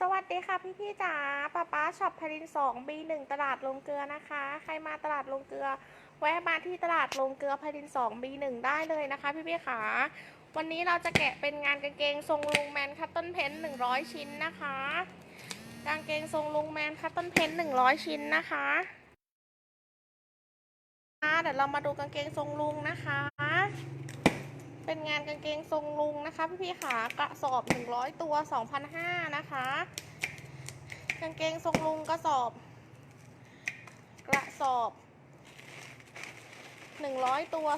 สวัสดีค่ะพี่พี่จ๋าป้าป้าช็อปพลินสองบีหนึ่งตลาดลงเกลือนะคะ ใครมาตลาดลงเกลือ แวะมาที่ตลาดลงเกลือพลินสองบีหนึ่งได้เลยนะคะพี่พี่ขาวันนี้เราจะแกะเป็นงานกางเกงทรงลุงแมนคัตต้นเพนหนึ่งร้อยชิ้นนะคะ กางเกงทรงลุงแมนคัตต้นเพนหนึ่งร้อยชิ้นนะคะเดี๋ยวเรามาดูกางเกงทรงลุงนะคะ เป็นงานกางเกงทรงลุงนะคะ พี่พี่ขากระสอบ 100 ตัว 2,500นะคะ กางเกงทรงลุงกระสอบ กระสอบ 100 ตัว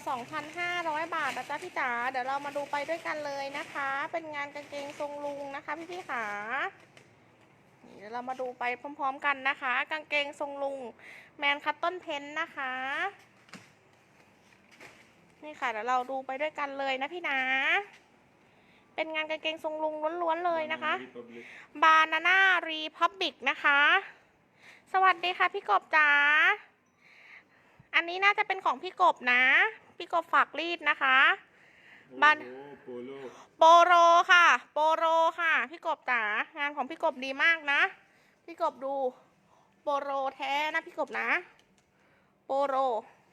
2,500 บาทนะจ๊ะพี่จ๋าเดี๋ยวเรามาดูไปด้วยกันเลยนะคะ เป็นงานกางเกงทรงลุงนะคะพี่พี่ขาเดี๋ยวเรามาดูไปพร้อม ๆ กันนะคะ กางเกงทรงลุงแมนคัตต้นเพนนะคะ นี่ค่ะเดี๋ยวเราดูไปด้วยกันเลยนะพี่นะเป็นงานกางเกงทรงลุงล้วนๆเลยนะคะ Republic. บานาน่ารีพับบิกนะคะ สวัสดีค่ะพี่กบจ๋าอันนี้น่าจะเป็นของพี่กบนะ พี่กบฝากรีดนะคะ Ban- Oh, polo. โปโรค่ะ โปโรค่ะ พี่กบจ๋างานของพี่กบดีมากนะ พี่กบดู โปโรแท้นะพี่กบนะ โปโร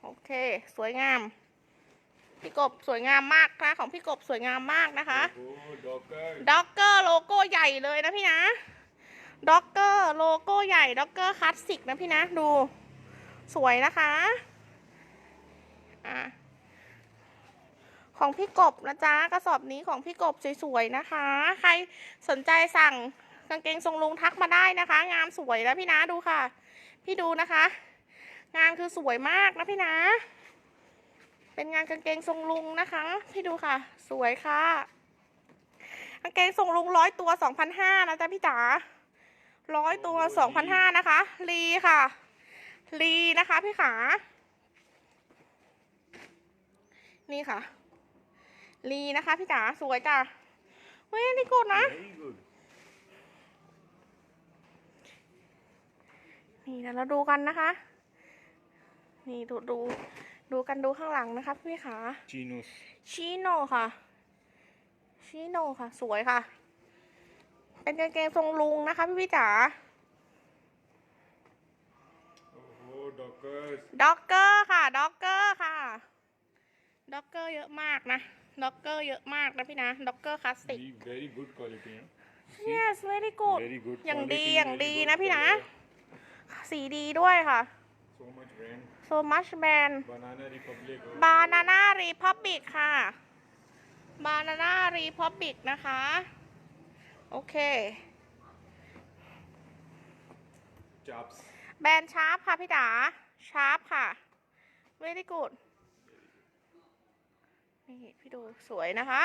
โอเค สวยงาม พี่กบสวยงามมากนะของพี่กบสวยงามมากนะคะ Oh, Docker. ด็อกเกอร์โลโก้ใหญ่เลยนะพี่นะด็อกเกอร์โลโก้ใหญ่ด็อกเกอร์คลาสสิกนะพี่นะดู สวยนะคะอะของพี่กบนะจ๊ะกระสอบนี้ของพี่กบสวยๆนะคะ ใครสนใจสั่งกางเกงทรงลุงทักมาได้นะคะ งามสวยนะพี่นะดูค่ะ พี่ดูนะคะ งานคือสวยมากนะพี่นะ เป็นงานกางเกงทรงลุงนะคะพี่ดูค่ะ สวยค่ะ กางเกงส่งลุงร้อยตัวสองพันห้านะจ๊ะพี่จ๋าร้อยตัวสองพันห้านะคะลีค่ะลีนะคะพี่ขา นี่ค่ะลีนะคะพี่จ๋าสวยจ้ะเฮ้ยนี่กดนะ Very good. นี่นะเราดูกันนะคะ นี่ดูดู ดูกันดูข้างหลังนะคะพี่ขา Chinos. ชิโน่ค่ะชิโน่ค่ะ สวยค่ะ เป็นกางเกงทรงลุงนะคะพี่พี่จ๋า Oh, Dockers. ด็อกเกอร์ค่ะด็อกเกอร์ค่ะด็อกเกอร์เยอะมากนะด็อกเกอร์เยอะมากนะพี่นะด็อกเกอร์คลาสสิก Very, very good quality. Huh? yes very good Very good อย่างดี quality, อย่าง very ดี good นะพี่นะ color. สีดีด้วยค่ะ So much brand. so much man Banana Republic. Oh, banana republic ค่ะ banana republic นะคะ โอเค Chaps. แบรนด์ชาร์ปค่ะพี่จ๋าชาร์ปค่ะ very good นี่พี่ดูสวยนะคะ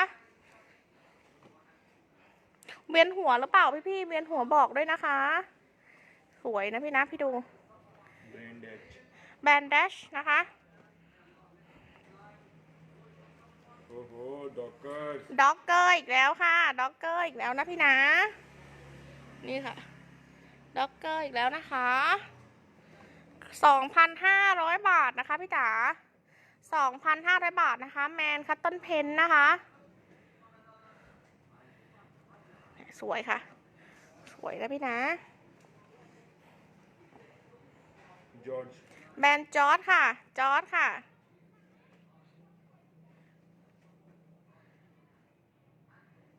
เวียนหัวหรือเปล่าพี่พี่ๆเวียนหัวบอกด้วยนะคะ สวยนะพี่นะพี่ดู Brand Edge. แบรนด์ดัชนะคะ Oh, oh, Dockers. ด็อกเกอร์อีกแล้วค่ะ ด็อกเกอร์อีกแล้วนะพี่นะ นี่ค่ะ ด็อกเกอร์อีกแล้วนะคะสองพันห้าร้อยบาทนะคะพี่จ๋าสองพันห้าร้อยบาทนะคะ แมนคัตต้นเพนนะคะ สวยค่ะ สวยนะพี่นะ George. แบรนด์จอร์ดค่ะ จอร์ดค่ะ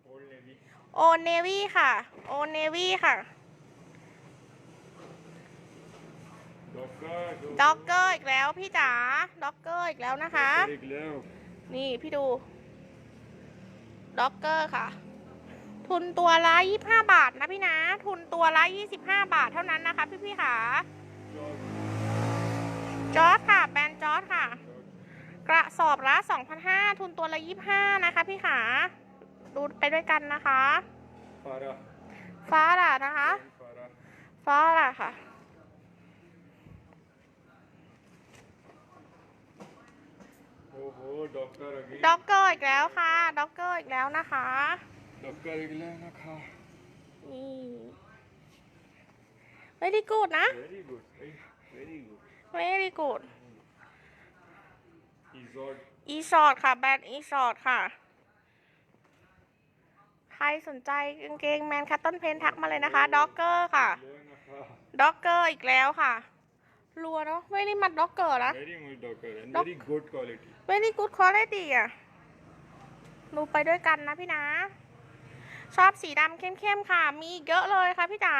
Old Navy. โอเนวี่ค่ะ โอเนวี่ค่ะ Dockers. Oh, ด็อกเกอร์อีกแล้วพี่จ๋า ด็อกเกอร์อีกแล้วนะคะ Very glove. นี่พี่ดู ด็อกเกอร์ค่ะ ทุนตัวละยี่ห้าบาทนะพี่นะ ทุนตัวละยี่สิบห้าบาทเท่านั้นนะคะ พี่พี่ๆค่ะ George. จ อร์ดค่ะ แบรนด์จอร์ดค่ะ กระสอบละสองพันห้าทุนตัวละยี่ห้านะคะพี่ขาดูไปด้วยกันนะคะ Farah. ฟ้าล่ะนะคะ Farah. ฟ้าล่ะค่ะ Oh, oh, Docker again. ด็อกเกอร์อีกแล้วค่ะ ด็อกเกอร์อีกแล้วนะคะ Docker again. Nakha. นี่ไม่ได้กูดนะ Very good. Very, very good. ไม่ได้กู ด Izod. อีชอร์ดค่ะ แบรนด์อีชอร์ดค่ะครสนใจกางเกงแมนคัตเติ้ลเพนทักมาเลยนะคะ ด็อกเกอร์ค่ะเลยนะคะด็อกเกอร์อีกแล้วค่ะรัวเนาะไม่ได้มัดด็อกเกอร์นะ very much doctor and Doc- very good quality very good quality อะดูไปด้วยกันนะพี่นะ ชอบสีดำเข้มๆค่ะ มีอีกเยอะเลยค่ะพี่จ๋า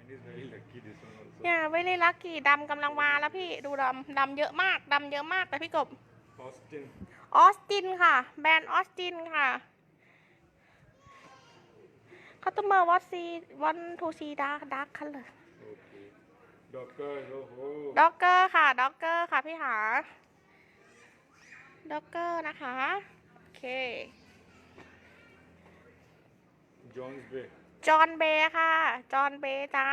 and is very lucky this one also เนี่ยเวลี่ลักกี้ดำกำลังมาแล้วพี่ดูดำดำเยอะมากดำเยอะมากแต่พี่กบ Austin ออสตินค่ะ แบรนด์ออสตินค่ะคัตเตอร์วัตซีวันทูซีดาร์ดาร์คคัลเลอร์ okay doctor oh oh ด็อกเกอร์ค่ะด็อกเกอร์ค่ะพี่หาด็อกเกอร์นะคะ โอเค Jones Bay จอห์นเบย์ค่ะ จอห์นเบย์จ้า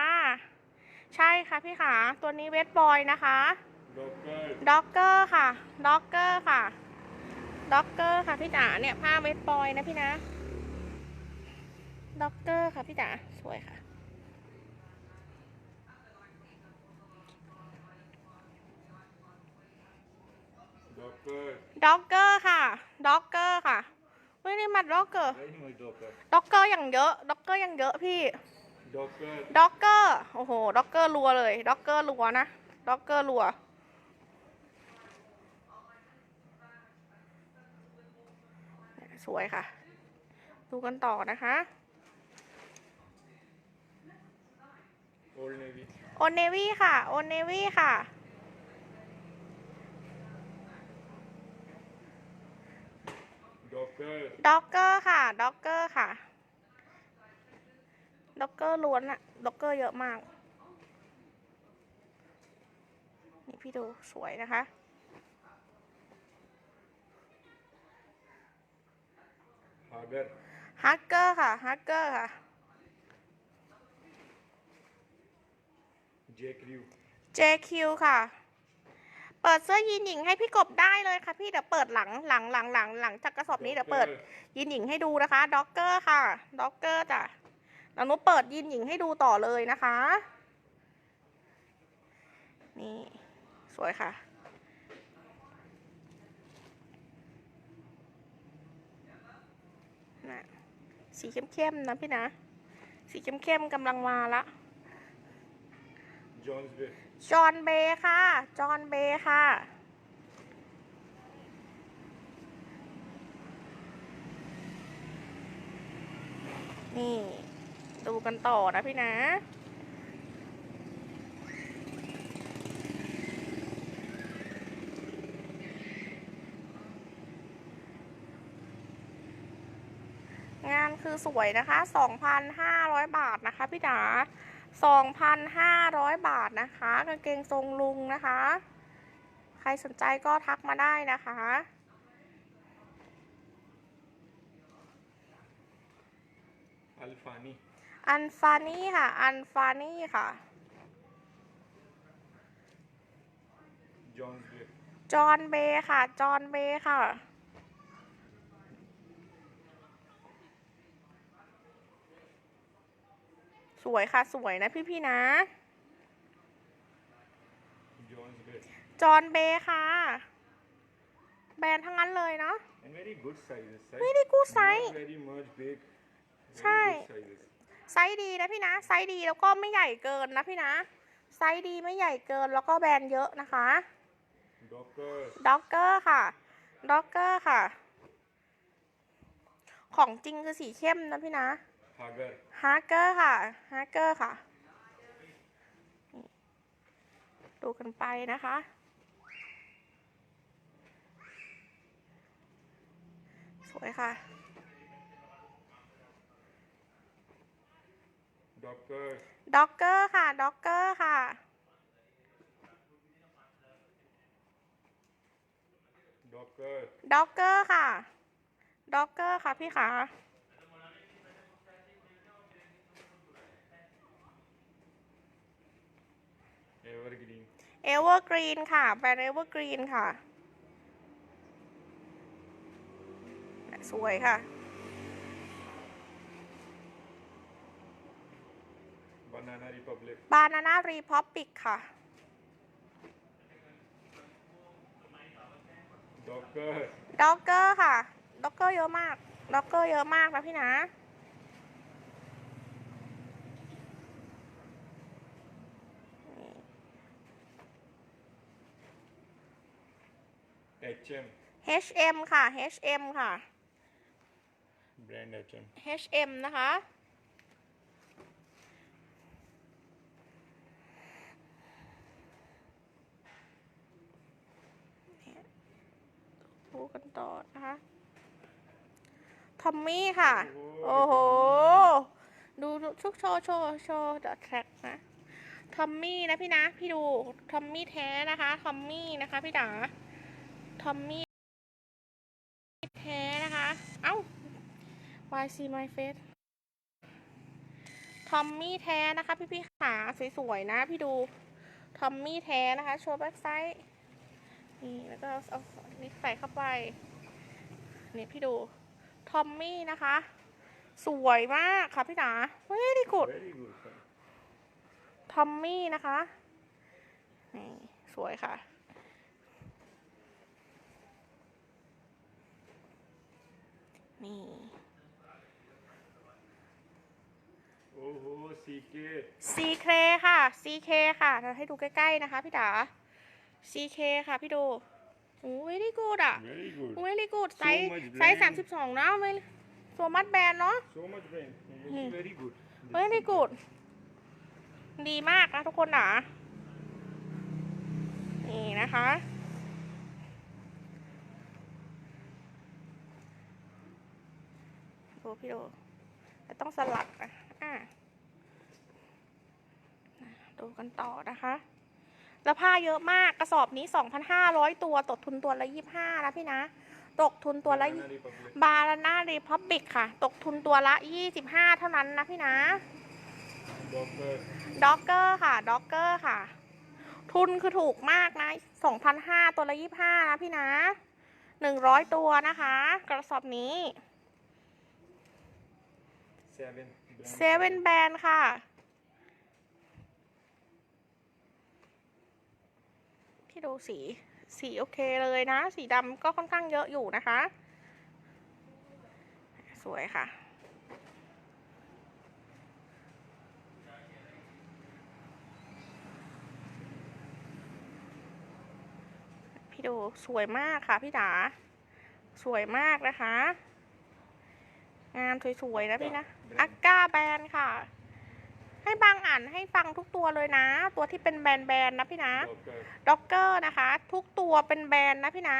ใช่ค่ะพี่ขาตัวนี้เวทบอยนะคะ doctor ด็อกเกอร์ค่ะด็อกเกอร์ค่ะด็อกเกอร์ค่ะพี่จ๋าเนี่ยผ้าเวทบอยนะพี่นะด็อกเกอร์ค่ะพี่จ๋าสวยค่ะ doctor ด็อกเกอร์ค่ะด็อกเกอร์ค่ะไม่ได้มัดด็อกเกอร์ very much doctor ด็อกเกอร์อย่างเยอะด็อกเกอร์อย่างเยอะพี่ doctor ด็อกเกอร์โอ้โหด็อกเกอร์รัวเลยด็อกเกอร์รัวนะด็อกเกอร์รัวสวยค่ะ ดูกันต่อนะคะ Old Navy โอเนวี่ค่ะโอเนวี่ค่ะ doctor ด็อกเกอร์ค่ะด็อกเกอร์ค่ะ ด็อกเกอร์ล้วนอะด็อกเกอร์เยอะมาก นี่พี่ดูสวยนะคะ Hagar ฮักเกอร์ค่ะ ฮักเกอร์ค่ะ J Crew JQ ค่ะ เปิดเสื้อยีนหญิงให้พี่กบได้เลยค่ะ พี่เดี๋ยวเปิดหลังหลังหลังหลังหลังจากกระสอบนี้เดี๋ยวเปิดยีนหญิงให้ดูนะคะด็อกเกอร์ค่ะด็อกเกอร์จ้ะ แล้วหนุเปิดยีนหญิงให้ดูต่อเลยนะคะ นี่ สวยค่ะน่ะ สีเข้มๆนะพี่นะ สีเข้มๆกำลังมาละ Jones Bay จอห์นเบย์ค่ะ จอห์นเบย์ค่ะนี่ดู กันต่อนะพี่นะงานคือสวยนะคะ 2,500 บาทนะคะพี่จ๋า2,500 บาทนะคะกางเกงทรงลุงนะคะ ใครสนใจก็ทักมาได้นะคะ Alfani อันฟานี่ค่ะ อันฟานี่ค่ะ Jones Bay จอห์นเบย์ค่ะ จอห์นเบย์ค่ะ สวยค่ะ สวยนะพี่ๆนะ Jones Bay จอห์นเบย์ค่ะ แบรนด์ทั้งนั้นเลยเนาะ and very good sizes size ไม่ได้กู้ไซ not ส์ very much big ใช่ very good sizes ไซส์ดีนะพี่นะ ไซส์ดีแล้วก็ไม่ใหญ่เกินนะพี่นะ ไซส์ดีไม่ใหญ่เกินแล้วก็แบรนด์เยอะนะคะ Docker ด็อกเกอร์ค่ะด็อกเกอร์ค่ะ ของจริงคือสีเข้มนะพี่นะ Hagar ฮาร์เกอร์ค่ะฮาร์เกอร์ค่ะนี่ดูกันไปนะคะสวยค่ะ Docker ด็อกเกอร์ค่ะด็อกเกอร์ค่ะ Docker ด็อกเกอร์ค่ะ ด็อกเกอร์ค่ะพี่ขา Evergreen เอเวอร์กรีนค่ะแบรนด์เอเวอร์กรีนค่ะ สวยค่ะ Republic บานาน่ารีพับปิกค่ะ Docker ด็อกเกอร์ค่ะด็อกเกอร์เยอะมากด็อกเกอร์เยอะมากนะพี่นะเ HM HM ค่ะ HM ค่ะ แบรนด์ HM HM นะคะ ทอมมี่ค่ะ โอ้โอ้โหโห ดูชุกโชว์โชว์โชว์ดอทแทร็กนะ ทอมมี่นะพี่นะ พี่ดู ทอมมี่แท้นะคะ ทอมมี่นะคะ พี่ดาทอมมี่แท้นะคะ เอ้า Why see my face ทอมมี่แท้นะคะ พี่พี่ๆขาสวยๆนะ พี่ดู ทอมมี่แท้นะคะ โชว์แบ็คไซด์นี่แล้วก็เอาเอานี่ใส่เข้าไป นี่พี่ดู ทอมมี่นะคะ สวยมากค่ะพี่ดาเฮ้ยดีกุด very good sir. ทอมมี่นะคะนี่สวยค่ะ นี่โอ้โห CK CK ค่ะ CK ค่ะเราให้ดูใกล้ๆนะคะพี่ดา CK ค่ะพี่ดู โอ้ยดีกูดอะ very good โอ้ยดีกูดไซส์ much ไซส์ brand สามสิบสองนะไม่ตัวมัดแบรนด์เนาะ so much brand This Hmm. is very good เฮ้ยดีกูด ดีมากนะทุกคนนะนี่นะคะดูพี่ดูแต่ต้องสลัดนะอะ ดูกันต่อนะคะ แล้วผ้าเยอะมากกระสอบนี้ 2,500 ตัวตกทุนตัวละ 25นะพี่นะ ตกทุนตัวละ Banana Republic บาราน่ารีพับบิกค่ะ ตกทุนตัวละ 25 เท่านั้นนะพี่นะ Docker ด็อกเกอร์ค่ะด็อกเกอร์ค่ะ ทุนคือถูกมากนะ2,500 ตัวละ 25 นะพี่นะ 100 ตัวนะคะ กระสอบนี้ Seven brand เซเว่นแบนค่ะ ดูสี สีโอเคเลยนะ สีดำก็ค่อนข้างเยอะอยู่นะคะ สวยค่ะ พี่ดูสวยมากค่ะพี่ดา สวยมากนะคะ งานสวยๆนะพี่นะ อักก้าแบรนด์ค่ะ ให้บางอ่านให้ฟังทุกตัวเลยนะ ตัวที่เป็นแบรนด์แบรนด์นะพี่นะ Docker ด็อกเกอร์นะคะ ทุกตัวเป็นแบรนด์นะพี่นะ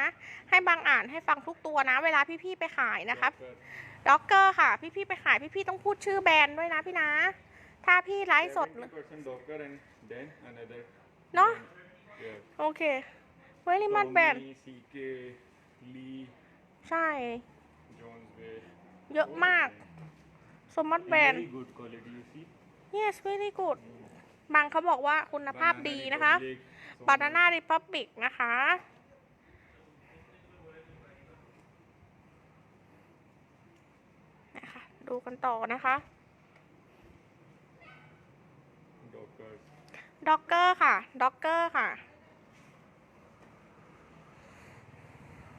ให้บางอ่านให้ฟังทุกตัวนะ เวลาพี่ๆไปขายนะคะ Docker ด็อกเกอร์ค่ะ พี่ๆไปขายพี่ๆต้องพูดชื่อแบรนด์ด้วยนะพี่นะ ถ้าพี่ไลฟ์สด70% Docker and then another No? brand. Yeah โอเคเวลิมัดแบรนด์ Tommy, CK Lee ใช่ Jones Way เยอะมากสมมัด And แบรนด์ very good quality you see yes very good บางเขาบอกว่าคุณภาพ Banana ดีนะคะ Republic, so บานาน่าริพับบิกนะคะนะคะ ดูกันต่อนะคะ Docker ด็อกเกอร์ค่ะด็อกเกอร์ค่ะ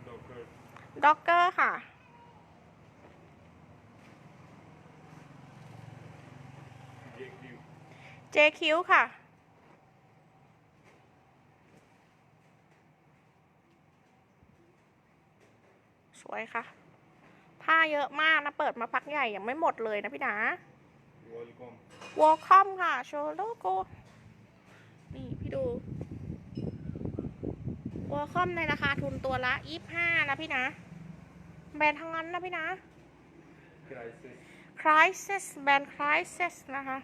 Docker ด็อกเกอร์ค่ะ JQ JQ ค่ะ สวยค่ะ ผ้าเยอะมากนะ เปิดมาพักใหญ่ยังไม่หมดเลยนะพี่ดา Volcom วอลคอมค่ะ โชว์โลโก้นี่พี่ดูวอลคอมในราคาทุนตัวละยี่ห้านะพี่นะ แบรนด์ทั้งนั้นนะพี่นะ Crisis Crisis แบรนด์ Crisis นะคะ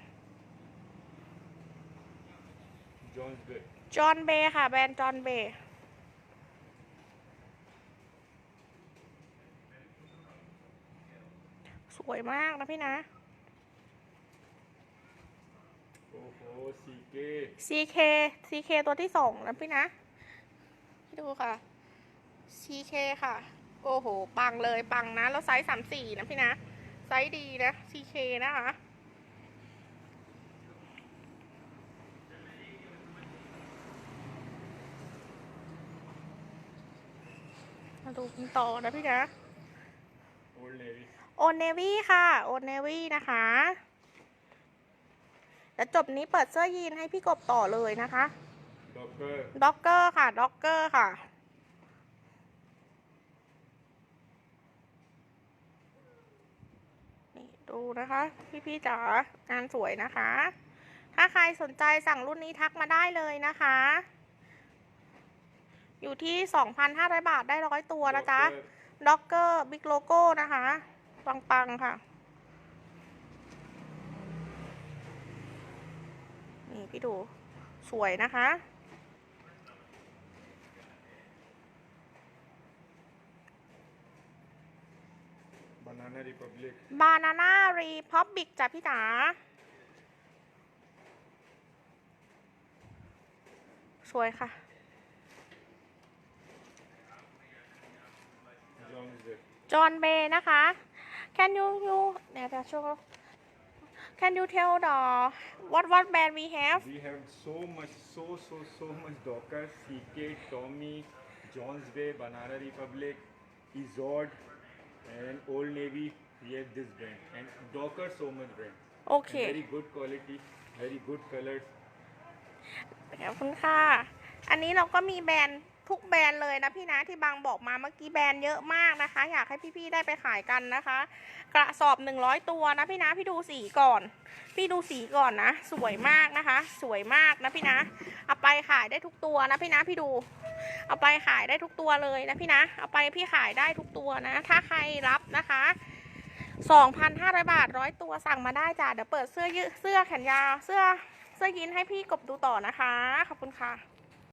Jones Way จอห์นเบย์ค่ะ แบรนด์จอห์นเบย์สวยมากนะพี่นะ โอ้โห CK CK CK ตัวที่สองนะพี่นะพี่ดูค่ะ CK ค่ะ โอ้โห ปังเลยปังนะ แล้วไซส์สามสี่นะพี่นะ ไซส์ดีนะ CK นะคะ ดูกันต่อนะพี่นะโอนเนวี่ค่ะ โอนเนวี่นะคะแล้วจบนี้เปิดเสื้อยีนให้พี่กบต่อเลยนะคะด็อกเกอร์ด็อกเกอร์ค่ะด็อกเกอร์ค่ะนี่ดูนะคะ พี่ๆจ๋างานสวยนะคะ ถ้าใครสนใจสั่งรุ่นนี้ทักมาได้เลยนะคะ อยู่ที่ 2,500 บาทได้ร้อยตัวนะจ๊ะ Docker ด็อกเกอร์บิ๊กโลโก้นะคะ ปังๆค่ะ นี่พี่ดูสวยนะคะ Banana Republic บานาน่ารีพับบิกจ้ะพี่จ๋าสวยค่ะ John's Day จอห์นเบย์นะคะ can you you เดี๋ยวจะโชว์ can you tell the what what brand we have We have so much, so, so, so much Docker, CK, Tommy, John's Bay, Banana Republic, Izod, and Old Navy. We have this brand. And Docker, so much brand. โอเค And very good quality, very good colors. ขอบคุณค่ะ อันนี้เราก็มีแบรนด์ ทุกแบรนด์เลยนะพี่นะที่บางบอกมาเมื่อกี้แบรนด์เยอะมากนะคะ อยากให้พี่ๆได้ไปขายกันนะคะ กระสอบ 100 ตัวนะพี่นะพี่ดูสีก่อน พี่ดูสีก่อนนะ สวยมากนะคะ สวยมากนะพี่นะเอาไปขายได้ทุกตัวนะพี่นะพี่ดู เอาไปขายได้ทุกตัวเลยนะพี่นะ เอาไปพี่ขายได้ทุกตัวนะ ถ้าใครรับนะคะ2,500 บาทร้อยตัวสั่งมาได้จ้ะเดี๋ยวเปิดเสื้อยืดเสื้อแขนยาวเสื้อเสื้อยีนให้พี่กบดูต่อนะคะ ขอบคุณค่ะ